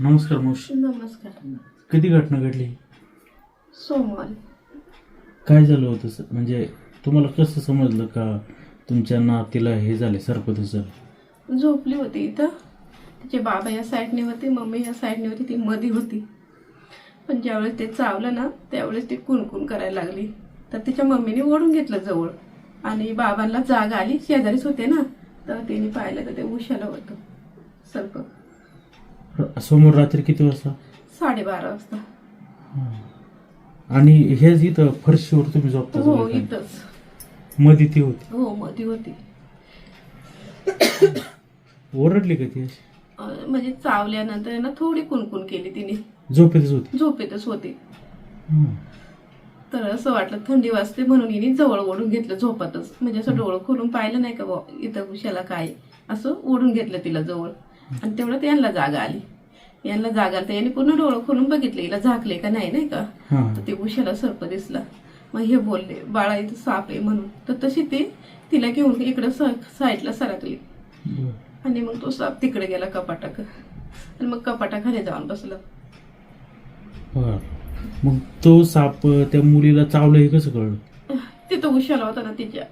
नमस्कार मावशी. नमस्कार. कधी घटना घडली? सोमवार. काय झालं होतं सर? म्हणजे तुम्हाला कसं समजलं का तुमच्या नातीला हे झाले सर्पदंश झालं झोपली होती इथं. तिचे बाबा या साईडने होते मम्मी या साईडने होती ती मधी होती. पण ज्यावेळेस ते चावलं ना त्यावेळेस ती कुणकुण करायला लागली. तर तिच्या मम्मीने ओढून घेतलं जवळ. आणि बाबांना जाग आली. शेजारीच होते ना. तर तिने पाहिलं तर ते उशाला होतं. सर्प र- समोर रात्री किती वाजता? साडेबारा वाजता. आणि हेच इथं फरशीवर तुम्ही झोपता हो सगळे काय? इथंच. मध्ये ती होती. हो मधी होती. ओरडली का ती अशी? अं, म्हणजे चावल्यानंतर ना थोडी कुणकुण केली तिने. झोपेतच होती. झोपेतच होती. हं. तर असं वाटलं थंडी वाजते म्हणून हिने जवळ ओढून घेतलं झोपातच. म्हणजे असं डोळं खोलून पाहिलं नाही का बुवा इथं उशाला काय? असं ओढून घेतलं तिला जवळ. आणि तेवढ्यात यांना जागा आली. यांना जागा आली तर यांनी पूर्ण डोळं खोलून बघितलं हिला झाकले का नाही नाही का? तर ते उशाला सर्प दिसला. मग हे बोलले बाळा इथं साप आहे म्हणून. तर तशी ते तिला घेऊन इकडं साईडला सरकली. आणि मग तो साप तिकडे गेला कपाटाक. आणि मग कपाटाखाली जाऊन बसलं. मग तो साप त्या मुलीला चावलं हे कसं कळलं? तिथं उशाला होता ना तिच्या.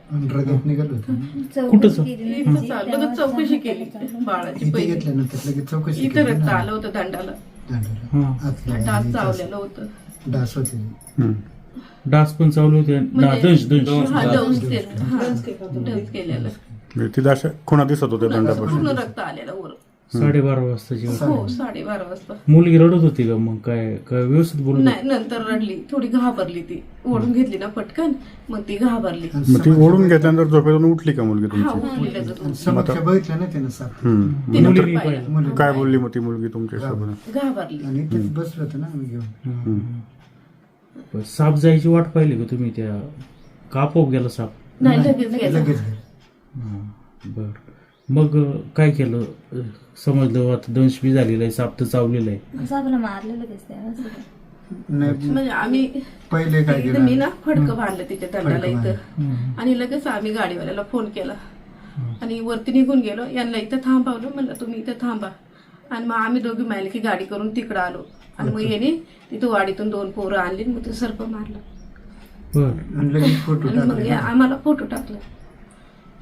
निघालं होतं. इथं तर चौकशी केली. बाळाची इथे पहिली. घेतलं नंतर लगेच चौकशी इथं केली रक्त ना. आलं होतं दंडाला. दांडाला. हां. आतलं डास आणि चावलेलं होतं. डास- डास होते डास पण चावले होते. म्हणजे- दंश दंश हा केलं. हा केलेलं. म्हणजे ती खुणा दिसत होत्या दंडापासून पूर्ण रक्त आलेलं वर. साडेबारा वाजताची वेळ. हो साडेबारा वाजता. मुलगी रडत होती का मग? काय काय व्यवस्थित बोलत नाही नंतर रडली. थोडी घाबरली ती. ओढून घेतली ना पटकन मग ती घाबरली. मग ती ओढून घेतल्यानंतर झोपेतून उठली का मुलगी हा तुमची उठली. लगेच बघितलं ना त्यानं साप हम्म. तिनं मुलगी पण पाहिलं. मुलगी काय बोलली मग ती मुलगी तुमच्यासोबत घाबरली. आणि तेच बसलं होतं ना आम्ही घेऊन. साप जायची वाट पाहिली का तुम्ही त्या कापोप गेला साप? नाही लगेच गेला. लगेच. बर. मग काय केलं? समजलं आता दंश बी झालेला आहे साप तर चावलेला आहे. मारलेलं दिसतंय. नाही म्हणजे आम्ही पहिले काय इथं मी केलं ना फडकं बांधलं तिच्या दंडाला इथं. आणि लगेच आम्ही गाडीवाल्याला फोन केला. आणि वरती निघून गेलो. यांना इथं थांबवलं. म्हणलं तुम्ही इथं थांबा. आणि मग आम्ही दोघी माहिल की गाडी करून तिकडं आलो. आणि मग याने तिथं वाडीतून दोन पोरं आणली आणि मग ते सर्प मारलं. बर. आणि लगेच फोटो आणि मग टाकले. या- आम्हाला फोटो टाकला.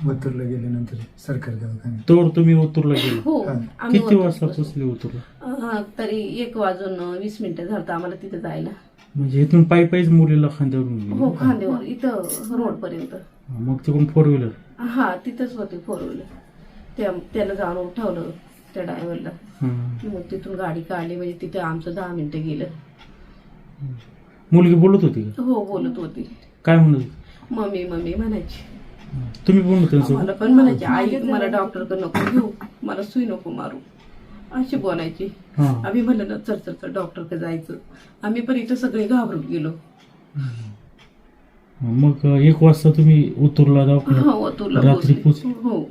मथुरला गेल्यानंतर सरकारी दवाखान्यात. तोवर तुम्ही उतरला गेलो. हो आम्ही किती वरती वाजता बसलो. पोचले उतरला अं, तरी एक वाजून वीस मिनिटं झालं आम्हाला तिथं जायला. म्हणजे इथून पायी पायीच मुलीला खांद्यावरून गेली हो खांदेवर इथं रोड पर्यंत मग तिकडून फोर व्हीलर? हा तिथंच होते फोर व्हीलर. त्या त्याला जाऊन उठवलं त्या ड्रायव्हरला. मग तिथून गाडी काढली म्हणजे तिथे आमचं दहा मिनिटं गेलं. मुलगी बोलत होती का? हो बोलत होती. काय म्हणत होती? मम्मी मम्मी म्हणायची. तुम्ही बोलत त्यांच्यासोबत. मला पण म्हणायची आई मला डॉक्टरकडे नको घेऊ मला सुई नको मारू. अशी बोलायची. हा. आम्ही म्हणलं ना चल चल चल डॉक्टरकडे जायचं. आम्ही पण इथं सगळे घाबरून गेलो. मग एक वाजता तुम्ही उतरला दवाखान्यात? हो तुला रात्री पोचले. हो.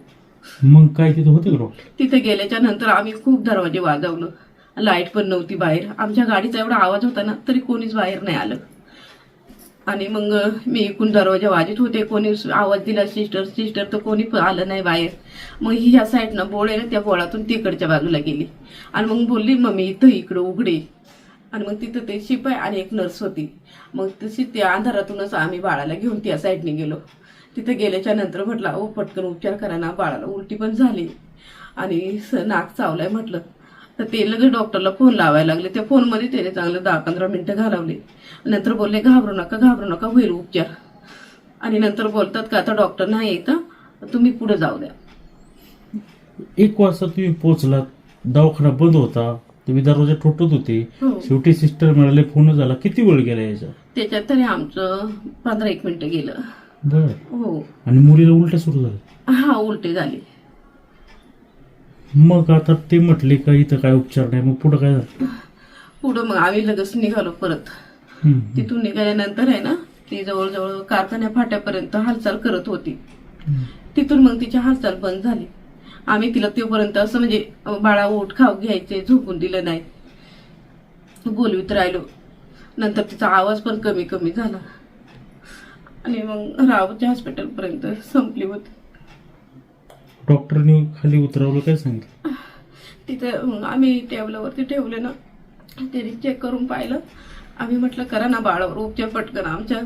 मग काय तिथं होते का डॉक्टर? तिथे गेल्याच्यानंतर आम्ही खूप दरवाजे वाजवलं. लाइट पण नव्हती बाहेर. आमच्या गाडीचा एवढा आवाज होता ना तरी कोणीच बाहेर नाही आलं. आणि मग मी एकूण दरवाजा वाजत होते. कोणी आवाज दिला सिस्टर सिस्टर तर कोणी पण आलं नाही बाहेर. मग ही ह्या साईडनं बोळ आहे ना त्या बोळातून तिकडच्या बाजूला गेली. आणि मग बोलली मम्मी इथं इकडं उघडे. आणि मग तिथं ते शिपाई आणि एक नर्स होती. मग तशी त्या अंधारातूनच आम्ही बाळाला घेऊन त्या साईडने गेलो. तिथं गेल्याच्यानंतर म्हटलं ओ पटकन उपचार करा ना बाळाला उलटी पण झाली. आणि स- नाक चावलाय म्हटलं. तर ते लगेच डॉक्टरला फोन लावायला लागले. त्या फोनमध्ये त्याने चांगलं दहा पंधरा मिनिटं घालवले. नंतर बोलले घाबरू नका घाबरू नका होईल उपचार. आणि नंतर बोलतात का आता डॉक्टर नाही येतं तुम्ही पुढे जाऊ द्या. एक वाजता तुम्ही पोहोचला दवाखाना बंद होता तुम्ही दरवाजा ठोठत होते. हो. शेवटी सिस्टर म्हणाले फोन झाला किती वेळ गेला याचा? त्याच्यात तरी आमचं पंधरा एक मिनिटं गेलं. हो. आणि मुलीला उलट सुरू झालं हा उलटे झाले. मग आता ते म्हटले का इथं काय उपचार नाही मग पुढं काय झालं? पुढं मग आम्ही लगेच निघालो परत. हम्म. तिथून निघाल्यानंतर आहे ना ती जवळजवळ कारखान्या फाट्यापर्यंत हालचाल करत होती. तिथून मग तिची हालचाल बंद झाली. आम्ही तिला तोपर्यंत असं म्हणजे अं, बाळा ओठ खाऊ घ्यायचे झोपून दिलं नाही. बोलवीत राहिलो. नंतर तिचा आवाज पण कमी कमी झाला. आणि मग रावच्या हॉस्पिटलपर्यंत संपली होती. डॉक्टरनी खाली उतरवलं काय सांगितलं? तिथं आम्ही टेबलावरती ठेवले ना त्यांनी चेक करून पाहिलं. आम्ही म्हटलं करा ना बाळावर उपचार पटकन आमच्या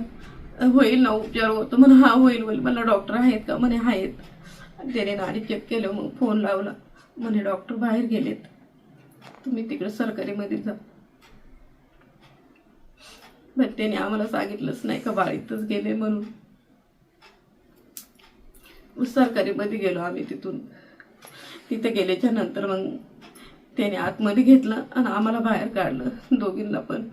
होईल ना उपचार होतो. म्हणे हा होईल होईल. मला डॉक्टर आहेत का? म्हणे आहेत. त्याने त्याने नाडी चेक केलं मग फोन लावला. म्हणे डॉक्टर बाहेर गेलेत. तुम्ही तिकडे सरकारीमध्ये जा. पण त्याने आम्हाला सांगितलंच नाही का बाळ गेले म्हणून. सरकारीमध्ये गेलो आम्ही तिथून. तिथे गेल्याच्यानंतर मग त्याने आतमध्ये घेतलं आणि आम्हाला बाहेर काढलं दोघींना पण.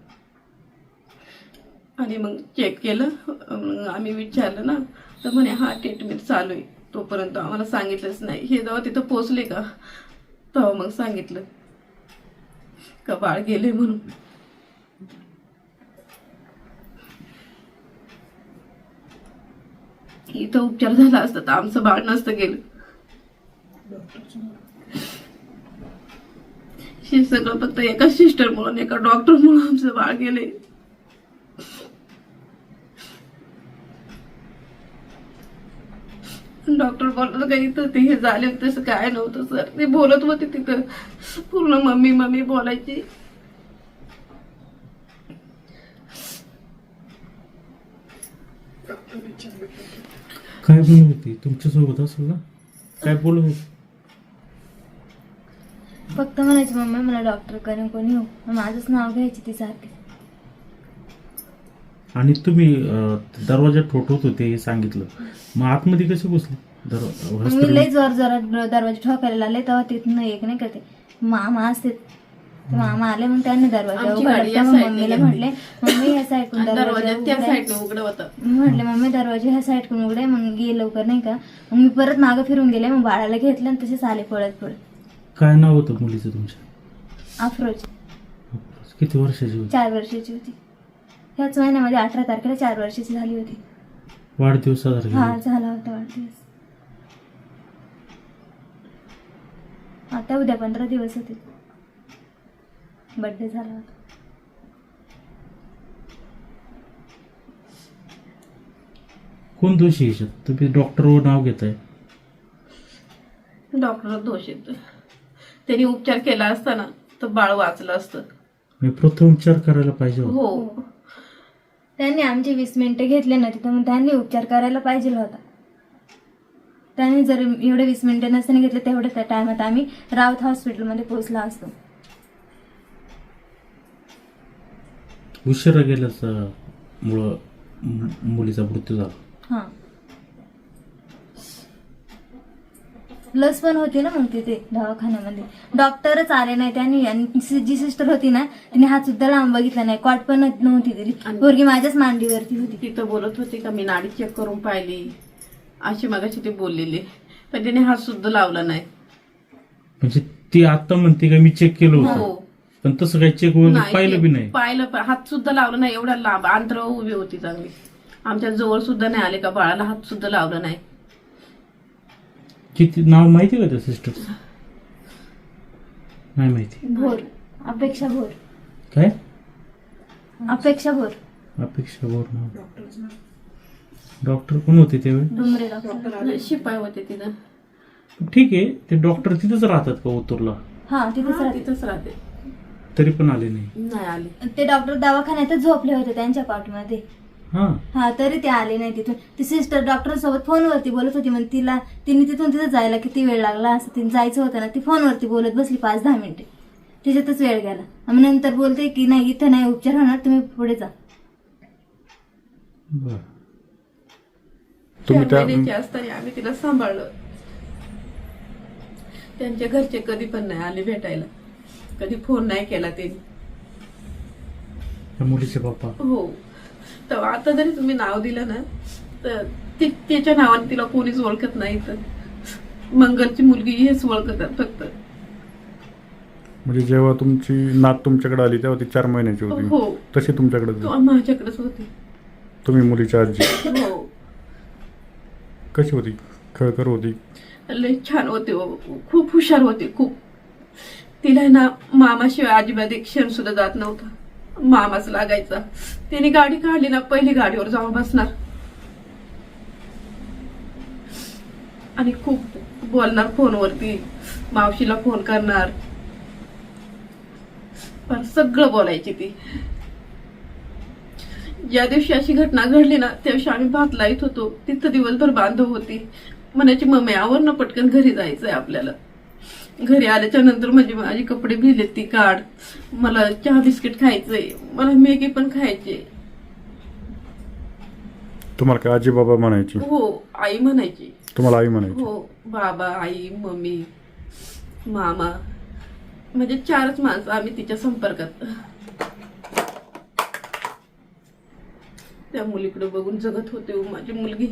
आणि मग चेक केलं. मग आम्ही विचारलं ना तर म्हणे हा ट्रीटमेंट चालू आहे. तोपर्यंत आम्हाला सांगितलंच नाही. हे जेव्हा तिथं पोचले का तेव्हा मग सांगितलं. का बाळ गेले म्हणून. इथं उपचार झाला असता तर आमचं बाळ नसतं गेलं. हे सगळं फक्त एका सिस्टर म्हणून एका डॉक्टर म्हणून आमचं बाळ गेले डॉक्टर बोलत का इथं ते हे झाले तसं काय नव्हतं सर ते बोलत होते तिथं. पूर्ण मम्मी मम्मी बोलायची. काय बोलत होती? तुमच्यासोबत असेल ना काय बोलत होती? फक्त म्हणायची मम्मी मला डॉक्टर करून कोणी हो? मग माझंच नाव घ्यायची ती सारखी. आणि तुम्ही अं, दरवाजा ठोठवत होते हे सांगितलं. मग आतमध्ये कसे घुसले दर- मग मी लई जोर जोरात दरवाजा ठोकायला लागले तेव्हा तिथनं एक नाही का ते मामा असते ते मामा आले मग त्यांनी दरवाजा उघडला. मम्मीला गेली. म्हटले मम्मी ह्या साईडून आणि दरवाजा म्हटले मम्मी दरवाजा ह्या साईडकडून उघडे मग गे लवकर नाही का? मग मी परत मागं फिरून गेले मग बाळाला घेतलं आणि तसेच आले पळत पळत. काय नाव होतं मुलीचं तुमच्या अफरोज. किती वर्षाची होती? चार वर्षाची होती. ह्याच महिन्यामध्ये अठरा तारखेला चार वर्षाची झाली होती. वाढदिवस साजरा हा केला झाला होता वाढदिवस. आता उद्या पंधरा दिवस होते. बर्थडे झाला होता. कोण दोषी आहे याच्यात? तुम्ही डॉक्टरवर नाव घेताय. डॉक्टर दोष येतो त्यांनी उपचार केला असताना तर बाळ वाचलं असतं. मी प्रथम उपचार करायला पाहिजे होता. हो. त्यांनी आमचे वीस मिनिटं घेतले ना तिथं मग त्यांनी उपचार करायला पाहिजे होता. त्यांनी जर एवढे वीस मिनिटं नसताना घेतले तेवढ्या त्या टायमात आम्ही राऊत हॉस्पिटलमध्ये पोहोचला असतो. उशिरा गेल्याचा मुळं मु- मुलीचा मृत्यू झाला. हां. लस पण होती ना मग तिथे दवाखान्यामध्ये. डॉक्टरच आले नाही त्यांनी आणि सि- जी सिस्टर होती ना तिने हात सुद्धा लांब बघितला नाही. कॉट पण नव्हती दिली आणि- पोरगी माझ्याच मांडीवरती होती. तिथं बोलत होते का मी नाडी चेक करून पाहिली. अशी मगाशी ते बोललेले. पण त्याने हात सुद्धा लावला नाही. म्हणजे ती आता म्हणते का मी चेक केलं होतं. हो. पण तसं काही चेक वगैरे पाहिलं बी नाही. पाहिलं पण हात सुद्धा लावला नाही एवढा लांब अंतरावर उभी होती चांगली. आमच्या जवळ सुद्धा नाही आले का बाळाला हात सुद्धा लावला नाही. किती नाव माहिती का त्या सिस्टर नाही माहिती. भोर अपेक्षा भोर. काय? अपेक्षा भोर. अपेक्षा बोर नाव. डॉक्टर कोण होते त्यावेळी? डुमरे डॉक्टर. शिपाई होते तिथं ठीक आहे ते डॉक्टर तिथेच राहतात का ओतूरला हा तिथेच राहते. तिथंच राहते. तरी पण आले नाही. नाही आले. ते डॉक्टर दवाखान्यातच झोपले होते त्यांच्या कॉटमध्ये हा. हा तरी ते आले नाही तिथून. ती सिस्टर डॉक्टर सोबत फोनवरती बोलत होती मग तिला तिने तिथून तिथं जायला किती वेळ लागला असं तिने जायचं होतं ना ती फोनवरती बोलत बसली पाच दहा मिनिटे. त्याच्यातच वेळ गेला. मग नंतर बोलते की नाही इथं नाही उपचार होणार तुम्ही पुढे जा. बर. तुम्ही त्या त्या महिन्याची असताना आम्ही तिला सांभाळलं. त्यांच्या घरचे कधी पण नाही आले भेटायला. कधी फोन नाही केला त्या मुलीचे बाप्पा हो. तर आता जरी तुम्ही नाव दिलं ना तर ती त्याच्या नावाने तिला कोणीच ओळखत नाही तर. मंगलची मुलगी हेच ओळखतात फक्त. म्हणजे जेव्हा तुमची नात तुमच्याकडे आली तेव्हा ती चार महिन्याची होती. हो. तशी तुमच्याकडे तो माझ्याकडेच होती. तुम्ही मुलीची आजी. हो. कशी होती? खळखर होती? लय छान होते. हो. खूप हुशार होते. खूप. तिला ना मामाशिवाय अजिबात एक क्षण सुद्धा जात नव्हता. मामाच लागायचा. तिने गाडी काढली ना पहिली गाडीवर जाऊन बसणार. आणि खूप बोलणार फोनवरती. मावशीला फोन करणार. पण सगळं बोलायची ती. ज्या दिवशी अशी घटना घडली ना त्या दिवशी आम्ही भात लाईत होतो. तिथं दिवसभर बांधव होती. म्हणायची मम्मी आवर ना पटकन घरी जायचंय आपल्याला. घरी आल्याच्यानंतर म्हणजे माझे कपडे भिलेत ती काढ. मला चहा बिस्किट खायचंय. मला मॅगी पण खायचे तुम्हाला काय आजी बाबा म्हणायची? हो आई म्हणायची. तुम्हाला आई म्हणायची? हो बाबा आई मम्मी मामा. म्हणजे चारच माणसं आम्ही तिच्या संपर्कात. त्या मुलीकडे बघून जगत होते हो माझी मुलगी.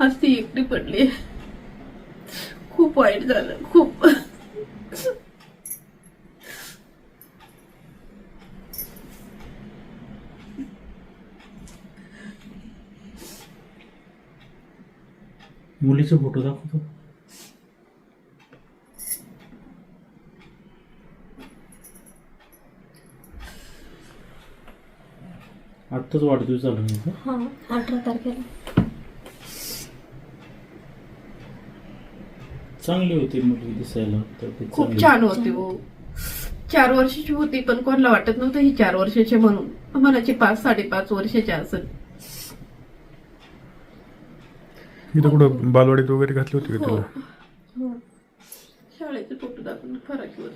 आज ती एकटी पडली खूप वाईट झालं खूप. मुलीचे फोटो दाखवतो. आत्ताच वाढदिवस झाला नाही का हा अठरा तारखेला. चांगली होती मुलगी दिसायला खूप चांगली. छान होती हो चार वर्षाची होती पण कोणाला वाटत नव्हतं ही चार वर्षाची म्हणून. मनाची पाच साडेपाच वर्षाची असेल इथं कुठं बालवाडीत वगैरे घातली होती का हो. तिला? हो. शाळेचे फोटो दाखवून फरक होत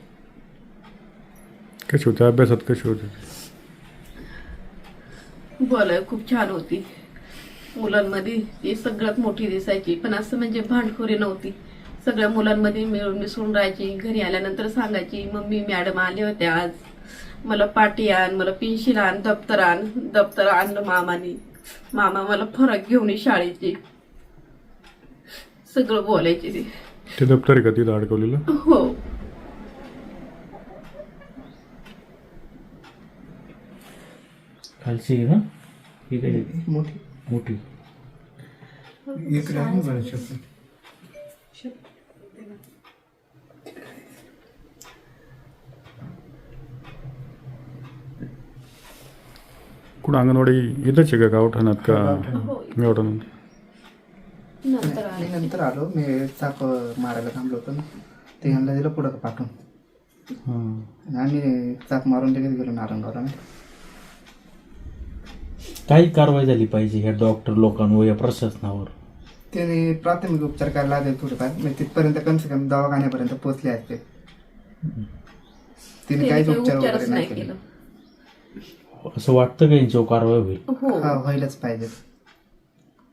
कशी होती? अभ्यासात कशी होती? बोलायला खूप छान होती. मुलांमध्ये ती सगळ्यात मोठी दिसायची. पण असं म्हणजे भांडखोरी नव्हती. सगळ्या मुलांमध्ये मिळून मिसळून राहायची घरी आल्यानंतर सांगायची मम्मी मॅडम आले होते आज. मला पाटी आण मला पेन्शिल आण दप्तर आण दप्तर आणलं मामाने. मामा मला फरक घेऊन ये शाळेची. सगळं बोलायची ती. ते दप्तर आहे का तिथं अडकवलेलं? हो. खालची आहे ना. ही काय आहे? मोठी. मोठी. इकडे आहे बरं चप्पल कुठं अंगणवाडी इथंच आहे का गावठाणात का हो गावठाणात नंतर मी आले नंतर आलो मी चाक मारायला थांबलो होतो ना ते ह्यांना दिलं पुढं पाठवून हां आणि आम्ही चाक मारून लगेच गेलो नारंगावला काही कारवाई झाली पाहिजे ह्या डॉक्टर लोकांवर या प्रशासनावर त्याने प्राथमिक उपचार करायला लागले थोडेफार म्हणजे तिथपर्यंत कम से कम दवाखान्यापर्यंत पोहोचले असते तिने काहीच काही उपचार उपचारच वगैरे नाही नाही केले केलं असं वाटतं का यांच्यावर कारवाई होईल? हो. हा व्हायलाच पाहिजे.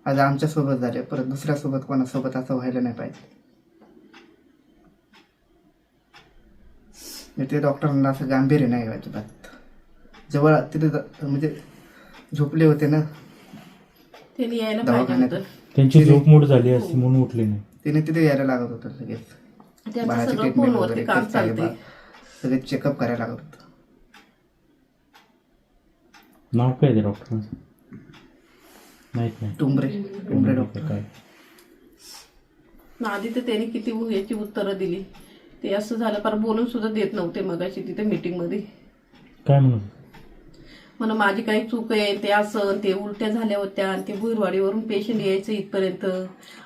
आज आमच्यासोबत झाले परत दुसऱ्या सोबत कोणासोबत असं व्हायला नाही पाहिजे. म्हणजे ते डॉक्टरांना असं गांभीर्य नाही अजिबात. जवळ तिथे ज- म्हणजे झोपले होते ना. त्यांनी यायला पाहिजे दवाखान्यात. होतं. त्यांची झोपमोड झाली असती म्हणून उठले नाही. तिने तिथे यायला लागत होतं लगेच. त्यांचं बाळाचं सगळं ट्रीटमेंट फोनवरती वगैरे काम सगळे चेकअप करायला लागत होतं. नाव काय ते डॉक्टरांचं माहीत नाही टुंबरे टुंबरे डॉक्टर काय? आधी तर त्यांनी किती याची उत्तरं दिली. ते असं झालं पर बोलून सुद्धा देत नव्हते मगाशी तिथे मीटिंगमध्ये. काय म्हणत म्हणून माझी काही चूक आहे ते असं ते उलट्या झाल्या होत्या आणि ते भुईरवाडीवरून पेशंट यायचं इथपर्यंत.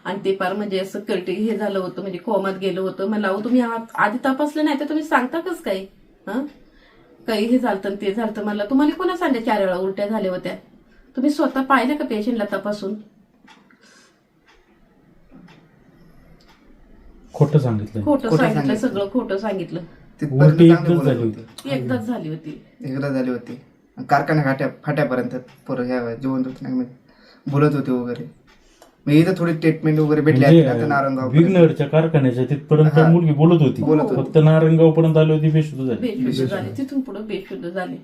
आणि ते पार म्हणजे असं कळते हे झालं होतं म्हणजे कोमात गेलं होतं. म्हणलं अहो तुम्ही आ- आधी तपासलं नाही तर तुम्ही सांगता कस काही हं? काही हे झालं ते झालं मला तुम्हाला कोणा सांगितलं चार वेळा उलट्या झाल्या होत्या? तुम्ही स्वतः पाहिलं का पेशंटला तपासून? खोटं सांगितलं खोटं खोटं सांगितलं सांगितलं. सगळं खोटं सांगितलं. तिथपर्यंत उलटी चांगले एकदाच बोलत झाली होते. होती. एकदाच झाली होती. एकदा झाली होती. कारखान्या फाट्या फाट्यापर्यंत पोरं ह्या जेवण बोलत होते वगैरे. मी इथं थोडी ट्रीटमेंट वगैरे भेटली ना तर नारंगाव म्हणजे विघ्नरच्या कारखान्याच्या तिथपर्यंत हा. मुलगी बोलत होती. बोलत होती. फक्त नारंगाव पर्यंत आली होती बेशुद्ध झाली. बेशुद्ध झाले. तिथून पुढे बेशुद्ध झाले.